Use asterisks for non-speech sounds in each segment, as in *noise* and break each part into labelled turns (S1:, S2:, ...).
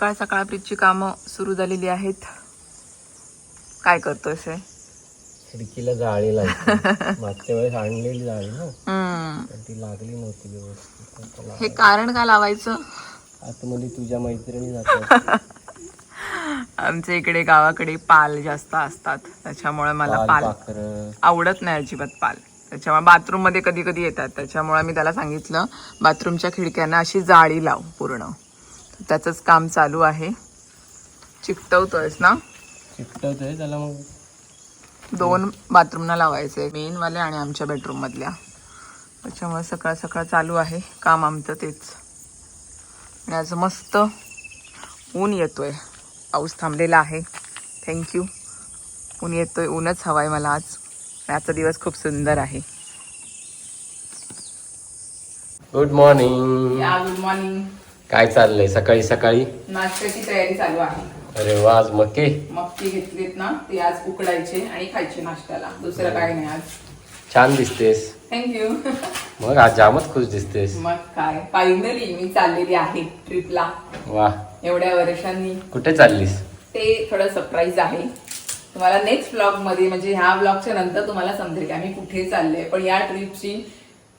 S1: सकाळ सकाळ प्रीतची कामं सुरू झालेली आहेत. काय करतोयस हे?
S2: खिडकीला जाळी लागते *laughs* मागच्या वेळेस आणलेली जाळी ना? ती लागली नव्हती व्यवस्थित.
S1: हे कारण का लावायचं?
S2: आतमध्ये तुझ्या मैत्रिणी जातात. *laughs*
S1: आमच्या इकडे गावाकडे पाल जास्त असतात. त्याच्यामुळे मला पाल आवडत नाही अजिबात पाल. त्याच्यामुळे बाथरूममध्ये कधी कधी येतात. त्याच्यामुळे मी त्याला सांगितलं बाथरूमच्या खिडक्यांना अशी जाळी लाव पूर्ण. त्याचंच काम चालू आहे. चिकटवतोयस ना?
S2: चिकटवतोय त्याला मग
S1: दोन बाथरूमना लावायचे मेन वाले आणि आमच्या बेडरूम मधल्या त्याच्यामुळे सकाळ सकाळ चालू आहे काम आमचं तेच. आणि आज मस्त ऊन येतोय. पाऊस थांबलेला आहे. थँक्यू ऊन येतोय ऊनच हवाय मला आज. आणि आजचा दिवस खूप सुंदर आहे.
S2: गुड मॉर्निंग
S1: गुड मॉर्निंग
S2: काय चाललंय? सकाळी सकाळी?
S1: नाश्त्याची तयारी चालू आहे.
S2: अरे वा आज मके
S1: मक्की घेतलीत ना ते आज उकडायचे आणि खायचे नाश्त्याला. दुसरं काही नाही आज.
S2: छान दिसतेस.
S1: थँक्यू *laughs*
S2: मग आज जामच खुश दिसतेस.
S1: मग काय? फायनली मी चाललेली आहे ट्रिपला
S2: वा.
S1: एवढ्या वर्षांनी.
S2: कुठे चाललीस?
S1: ते थोडं सरप्राईज आहे. तुम्हाला नेक्स्ट ब्लॉगमध्ये म्हणजे ह्या ब्लॉगच्या नंतर तुम्हाला समजेल की आम्ही कुठे चाललोय. पण या ट्रिपची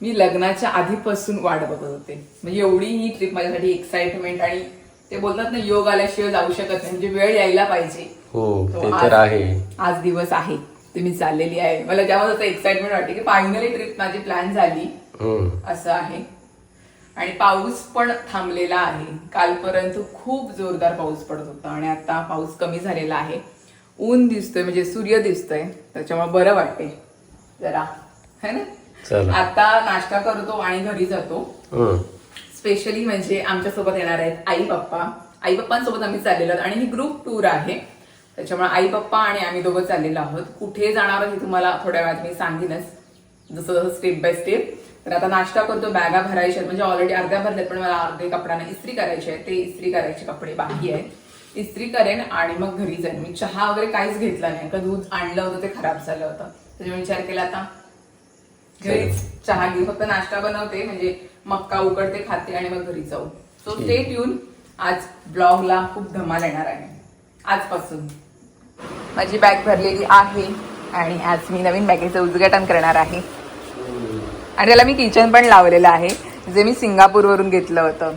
S1: मी लग्नाच्या आधीपासून वाट बघत होते. म्हणजे एवढी ही ट्रिप माझ्यासाठी एक्साइटमेंट आणि ते बोलतात ना योग आल्याशिवाय जाऊ शकत नाही. म्हणजे वेळ यायला पाहिजे.
S2: हो
S1: तो
S2: ते
S1: आज-
S2: तर आहे.
S1: आज दिवस आहे. तुम्ही चाललेली आहे. मला जेव्हा असं एक्साइटमेंट वाटते की फायनली ट्रिप माझी प्लॅन झाली. असं आहे. आणि पाऊस पण थांबलेला आहे. कालपर्यंत खूप जोरदार पाऊस पडत होता आणि आता पाऊस कमी झालेला आहे. ऊन दिसतोय म्हणजे सूर्य दिसतोय. त्याच्यामुळे बरं वाटते जरा. है ना? आता नाश्ता करतो आणि घरी जातो. स्पेशली म्हणजे आमच्यासोबत येणार आहेत आई पप्पा. आई पप्पांसोबत आम्ही चाललेलो आहोत आणि ही ग्रुप टूर आहे. त्याच्यामुळे आई पप्पा आणि आम्ही दोघं चाललेलो आहोत. कुठे जाणार हे तुम्हाला थोड्या वेळात मी सांगेनच. जसं जसं स्टेप बाय स्टेप तर आता नाश्ता करतो बॅगा भरायच्या आहेत. म्हणजे ऑलरेडी अर्ध्या भरल्यात पण मला अर्धे कपड्यांना इस्त्री करायचे आहे ते इस्त्री करायचे कपडे बाकी आहेत. इस्त्री करेन आणि मग घरी जाईन. मी चहा वगैरे काहीच घेतला नाही. का दूध आणलं होतं ते खराब झालं होतं. त्याच्यामुळे विचार केला आता घरीच चहा घेऊ फक्त नाश्ता बनवते म्हणजे मक्का उकडते खाते आणि मग घरी जाऊ. सो. स्टेट येऊन आज ब्लॉगला खूप धमाल येणार आहे. आजपासून. माझी बॅग भरलेली आहे आणि आज मी नवीन बॅगेचं उद्घाटन करणार आहे. आणि त्याला मी किचन पण लावलेलं आहे जे मी सिंगापूरवरून घेतलं होतं.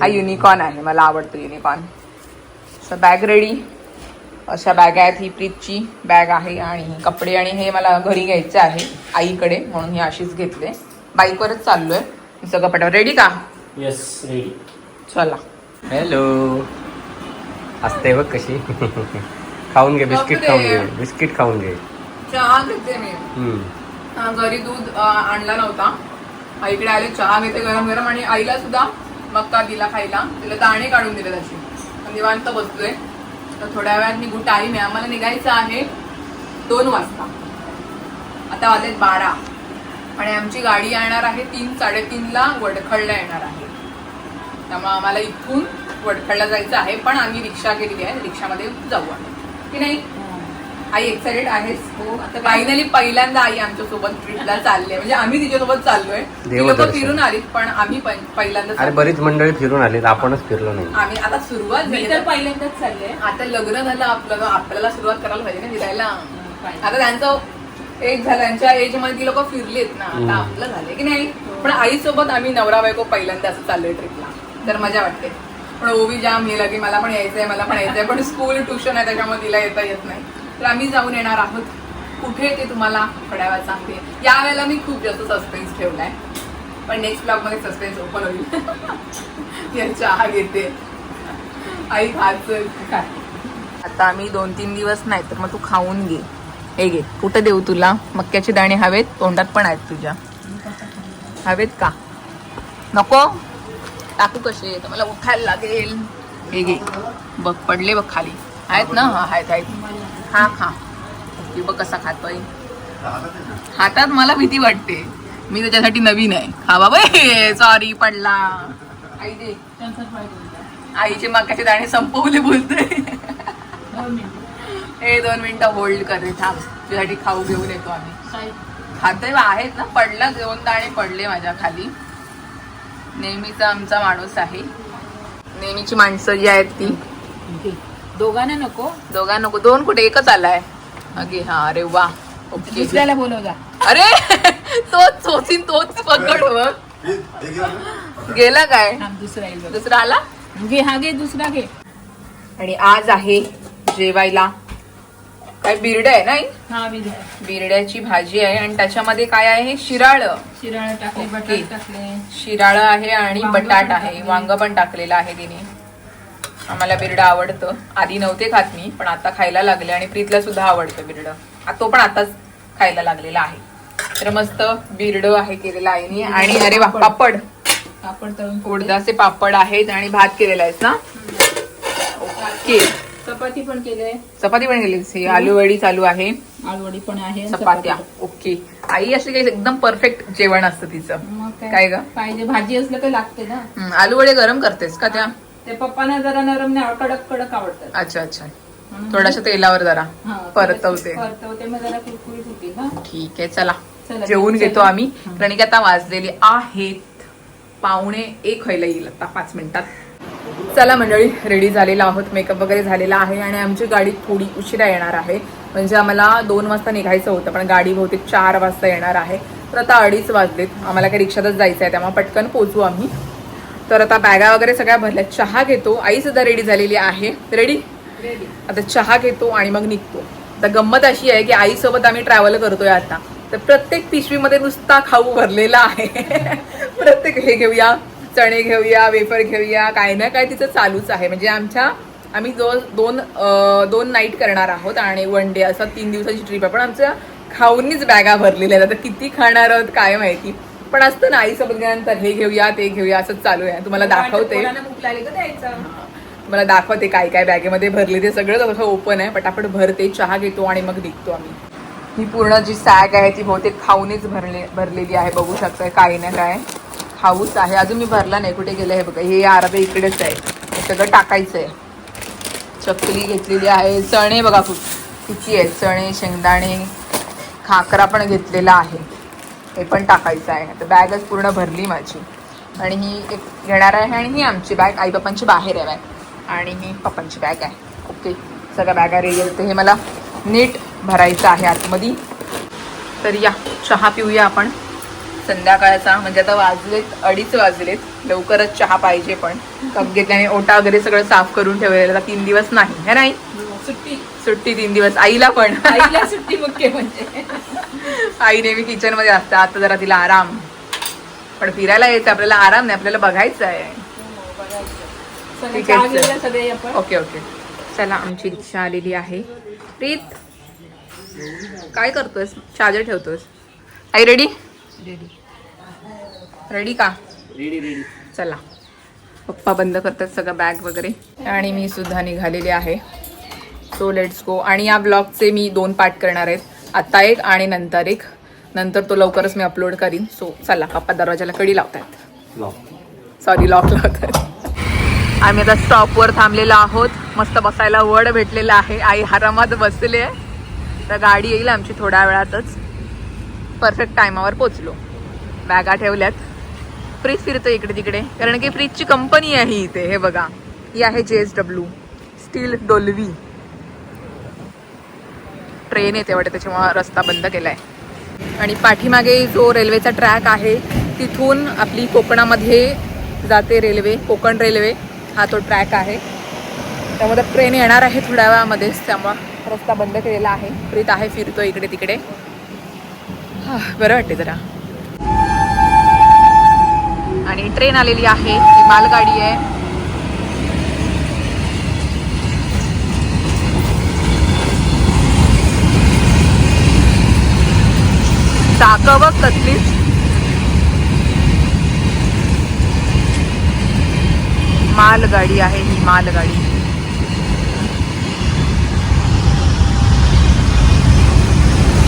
S1: हा युनिकॉर्न आहे मला आवडतो युनिकॉर्न सो बॅग रेडी अशा बॅग आहेत. ही प्रीतची बॅग आहे आणि कपडे आणि हे मला घरी घ्यायचे आहे आईकडे म्हणून ही अशीच घेतले. बाईकवरच चाललोय. मी सगळं पटावर रेडी का?
S2: येस रेडी
S1: चला.
S2: हॅलो असते बघ कशी. खाऊन घे बिस्किट खाऊन घे बिस्किट खाऊन घे.
S1: चहा घेते मी.
S2: हम्म.
S1: घरी दूध आणला नव्हता. आईकडे आले चहा घेते गरम गरम आणि आईला सुद्धा मक्का दिला खायला. तिला दाणे काढून दिले तशी निवांत बसलोय. तर थोड्या वेळात निघू टाईम आहे आम्हाला निघायचं आहे दोन वाजता. आता वाजलेत बारा. आणि आमची गाडी येणार आहे तीन साडेतीनला वडखळला येणार आहे. त्यामुळे आम्हाला इथून वडखळला जायचं आहे पण आम्ही रिक्षा केलेली आहे. रिक्षामध्ये जाऊ आम्ही की नाही? आई एक्साइटेड आहेस? हो. आता फायनली पहिल्यांदा आई आमच्यासोबत ट्रिपला चालली आहे. म्हणजे आम्ही तिच्यासोबत चाललोय. ती लोक
S2: देवदर्शन.
S1: फिरून आलीत पण आम्ही पहिल्यांदा
S2: अरे. बरीच मंडळी फिरून आलीत. आपणच फिरलो नाही.
S1: आम्ही आता सुरुवात
S3: मी
S1: झाली
S3: तर पहिल्यांदाच चालले
S1: आता लग्न झालं आपलं आपल्याला सुरुवात करायला पाहिजे ना फिरायला आता त्यांचं एज झालं त्यांच्या एजमध्ये ती लोक फिरलीत ना.
S2: हम्म.
S1: आता आपलं झालंय की नाही? पण आई सोबत आम्ही नवरा बायको पहिल्यांदा असं चाललोय ट्रिपला तर मजा वाटते. पण ओवी जाम हे की मला पण यायचंय मला पण यायचंय. पण स्कूल ट्युशन आहे त्याच्यामुळे तिला येता येत नाही. तर आम्ही जाऊन येणार आहोत. कुठे ते तुम्हाला थोड्या वेळात सांगते. यावेळेला मी खूप जास्त सस्पेन्स ठेवलाय. पण नेक्स्ट ब्लॉगमध्ये सस्पेन्स ओपन होईल. या चहा घेते आई खायचं काय? आता आम्ही दोन तीन दिवस नाही तर मग तू खाऊन घे. हे घे. कुठं देऊ तुला? मक्याचे दाणे हवेत? तोंडात पण आहेत तुझ्या. हवेत का? नको. टाकू कसे? तर मला उठायला लागेल. हे घे. बघ पडले बघ खाली. आहेत ना? हा आहेत आहेत. हा खा. की बघ कसा खातोय. हातात मला भीती वाटते. मी त्याच्यासाठी नवीन आहे. खा बाबा. सॉरी पडला. आई दे. आईचे मक्याचे दाणे संपवले बोलतोय हे दोन मिनिटं होल्ड करते थांब. तुझ्यासाठी खाऊ घेऊन येतो आम्ही. खाते आहेत ना. पडला दोन दाणे पडले माझ्या खाली. नेहमीचा आमचा माणूस आहे. नेहमीची माणसं जी आहेत ती.
S3: दोघांना नको.
S1: दोघां नको. दोन कुठे एकच आलाय. अगे हा अरे वा. ओके.
S3: दुसऱ्याला बोलव जा.
S1: अरे *laughs* तोच चोचीन तोच पकड बघ. गेला काय?
S3: दुसरा येईल.
S1: दुसरा आला?
S3: घे हा घे दुसरा घे.
S1: आणि आज आहे जेवायला. काय बिरड आहे नाही
S3: हा?
S1: बिरड्याची भाजी आहे आणि त्याच्यामध्ये काय आहे? शिराळ.
S3: शिराळ टाकले. बटाटे टाकले.
S1: शिराळ आहे आणि बटाट आहे. वांग पण टाकलेलं आहे तिने. आम्हाला बिरडं आवडतं. आधी नव्हते खात मी पण आता खायला लागले आणि प्रीतला सुद्धा आवडतं बिरडं. तो पण आताच खायला लागलेला आहे. तर मस्त बिरडं आहे केलेलं आहे आणि अरे वा पापड.
S3: पापड तळून
S1: उडदाचे पापड आहेत आणि भात केलेला आहेस ना? ओके.
S3: चपाती पण केले
S1: चपाती पण केली आलू वडी चालू आहे.
S3: आलूवडी पण आहे
S1: चपात्या.
S3: चपाती.
S1: ओके. आई अशी काही एकदम परफेक्ट जेवण असतं तिचं. काय? ग?
S3: पाहिजे भाजी असलं तर लागते ना.
S1: हं, आलू वडे गरम करतेस का त्या?
S3: ते पप्पांना जरा नरम नाही कडक कडक आवडतात.
S1: अच्छा अच्छा.
S3: म्हणून
S1: थोड्याशा तेलावर जरा
S3: हा,
S1: परतवते.
S3: परतवते मग जरा कुरकुरीत होतील ना
S1: ठीक आहे चला.
S3: चला,
S1: जेवून
S3: चला.
S1: घेतो आम्ही.
S3: हं.
S1: कारण की आता वाजलेली आहेत. पावणे एक व्हायला येईल आता पाच मिनिटात. चला मंडळी रेडी झालेला आहोत. मेकअप वगैरे झालेला आहे आणि आमची गाडी थोडी उशिरा येणार आहे. म्हणजे आम्हाला दोन वाजता निघायचं होतं पण गाडी बहुतेक चार वाजता येणार आहे. तर आता अडीच वाजलेत. आम्हाला काही रिक्षातच जायचं आहे त्यामुळे पटकन पोचू आम्ही. तर आता बॅगा वगैरे सगळ्या भरल्या. चहा घेतो. आई सुद्धा रेडी झालेली आहे. रेडी
S3: रेडी
S1: आता चहा घेतो आणि मग निघतो. आता गंमत अशी आहे की आईसोबत आम्ही ट्रॅव्हल करतोय आता. तर प्रत्येक पिशवीमध्ये नुसता खाऊ भरलेला आहे. *laughs* प्रत्येक हे घेऊया चणे घेऊया वेफर घेऊया काय ना काय तिचं चालूच आहे. म्हणजे आमच्या आम्ही जो दोन दोन नाईट करणार आहोत आणि वन डे असं तीन दिवसाची ट्रिप आहे. पण आमच्या खाऊनीच बॅगा भरलेल्या आहेत. आता किती खाणार आहोत काय माहिती. पण असतं ना आईसोबत गेल्यानंतर हे घेऊया ते घेऊया असंच चालू आहे. तुम्हाला दाखवते. मला दाखवते काय काय बॅगेमध्ये भरले ते सगळं. तसं ओपन आहे पटापट भरते चहा घेतो आणि मग निघतो आम्ही. ही पूर्ण जी सॅग आहे ती बहुतेक खाऊनच भरले भरलेली आहे. बघू शकताय काय ना काय. खाऊच आहे. अजून मी भरला नाही. कुठे गेलं हे बघा. हे अर्धे इकडेच आहे. हे सगळं टाकायचं आहे चकली घेतलेली आहे. चणे बघा कुठ किती आहेत चणे शेंगदाणे खाकरा पण घेतलेला आहे. हे पण टाकायचं आहे. आता बॅगच पूर्ण भरली माझी. आणि ही एक घेणार आहे आणि ही आमची बॅग आई पप्पांची बाहेर आहे बॅग आणि ही पप्पांची बॅग आहे. ओके सगळ्या बॅगा रेडी तर हे मला नीट भरायचं आहे आतमध्ये. तर या चहा पिऊया आपण. संध्याकाळचा म्हणजे आता वाजलेत अडीच वाजलेत. लवकरच चहा पाहिजे पण. कप घेतल्याने ओटा वगैरे सगळं साफ करून ठेवलेलं आता तीन दिवस नाही. हे नाही?
S3: सुट्टी.
S1: सुट्टी तीन दिवस. आईला पण.
S3: आईला सुट्टी मुख्य म्हणजे.
S1: आई नेहमी किचनमध्ये असते. आता जरा तिला आराम. पण फिरायला यायचं आपल्याला आराम नाही आपल्याला बघायचं आहे. ठीक आहे, ओके ओके. चला आमची रिक्षा आलेली आहे. प्रीत काय करतोयस? चार्जर ठेवतोयस. आई रेडी
S3: रेडी
S1: रेडी का चला. पप्पा बंद करतात सगळं बॅग वगैरे. आणि मी सुद्धा निघालेली आहे. सो लेट्स गो आणि या ब्लॉगचे मी दोन पार्ट करणार आहेत. आत्ता एक आणि नंतर एक. नंतर तो लवकरच मी अपलोड करीन. सो चला पप्पा दरवाजाला कडी लावतायत. सॉरी लॉक लावतात आम्ही आता स्टॉपवर थांबलेलो आहोत. मस्त बसायला वड भेटलेला आहे. आई आरामात बसले तर गाडी येईल आमची थोड्या वेळातच. परफेक्ट टायमावर पोचलो बॅगा ठेवल्यात. फ्रीज फिरतो इकडे तिकडे. कारण की फ्रीजची कंपनी आहे इथे. हे बघा. ही आहे J S W steel Dolvi train येते वाटतं त्याच्यामुळं रस्ता बंद केलाय. आणि पाठीमागे जो रेल्वेचा ट्रॅक आहे तिथून आपली कोकणामध्ये जाते रेल्वे कोकण रेल्वे हा तो ट्रॅक आहे. त्यामध्ये ट्रेन येणार आहे थोड्या वेळामध्येच त्यामुळं रस्ता बंद केलेला आहे. प्रीत आहे फिरतो इकडे तिकडे. हा, बरं वाटते जरा. आणि ट्रेन आलेली आहे ती मालगाडी आहे. चाकं बघ कसलीच मालगाडी आहे ही मालगाडी.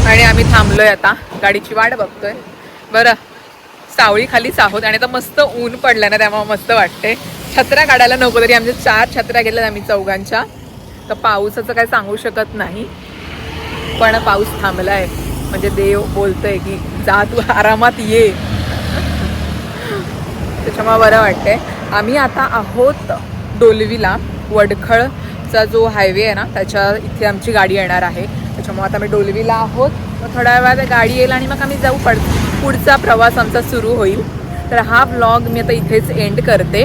S1: आणि आम्ही थांबलोय आता. गाडीची वाट बघतोय. बरं सावळी खालीच आहोत आणि आता मस्त ऊन पडलं ना त्यामुळे मस्त वाटते छत्र्या काढायला नको तरी आमच्या चार छत्र्या गेल्या आम्ही चौघांच्या. तर पावसाचं काय सांगू शकत नाही. पण पाऊस थांबला आहे म्हणजे देव बोलतोय की जा तू आरामात ये. त्याच्यामुळे बरं वाटतंय. आम्ही आता आहोत डोलवीला. वडखळचा जो हायवे आहे ना त्याच्या इथे आमची गाडी येणार आहे. त्याच्यामुळे आता आम्ही डोलवीला आहोत. मग थोड्या वेळात गाडी येईल आणि मग आम्ही जाऊ पड पुढचा प्रवास आमचा सुरू होईल. तर हा ब्लॉग मी आता इथेच एंड करते.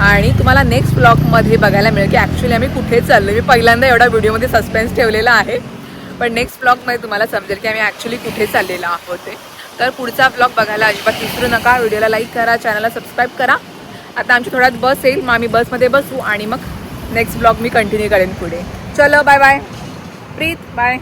S1: आणि तुम्हाला नेक्स्ट ब्लॉगमध्ये बघायला मिळेल की ॲक्च्युली आम्ही कुठे चाललो मी पहिल्यांदा एवढा व्हिडिओमध्ये सस्पेन्स ठेवलेला आहे. पण नेक्स्ट ब्लॉगमध्ये तुम्हाला समजेल की आम्ही ॲक्च्युली कुठे चाललेलो आहोत ते तर पुढचा ब्लॉग बघायला अजिबात विसरू नका. व्हिडिओला लाईक करा चॅनलला सबस्क्राईब करा. आता आमची थोड्यात बस येईल मग आम्ही बसमध्ये बसू आणि मग नेक्स्ट ब्लॉग मी कंटिन्यू करेन पुढे. चलो बाय बाय प्रीत बाय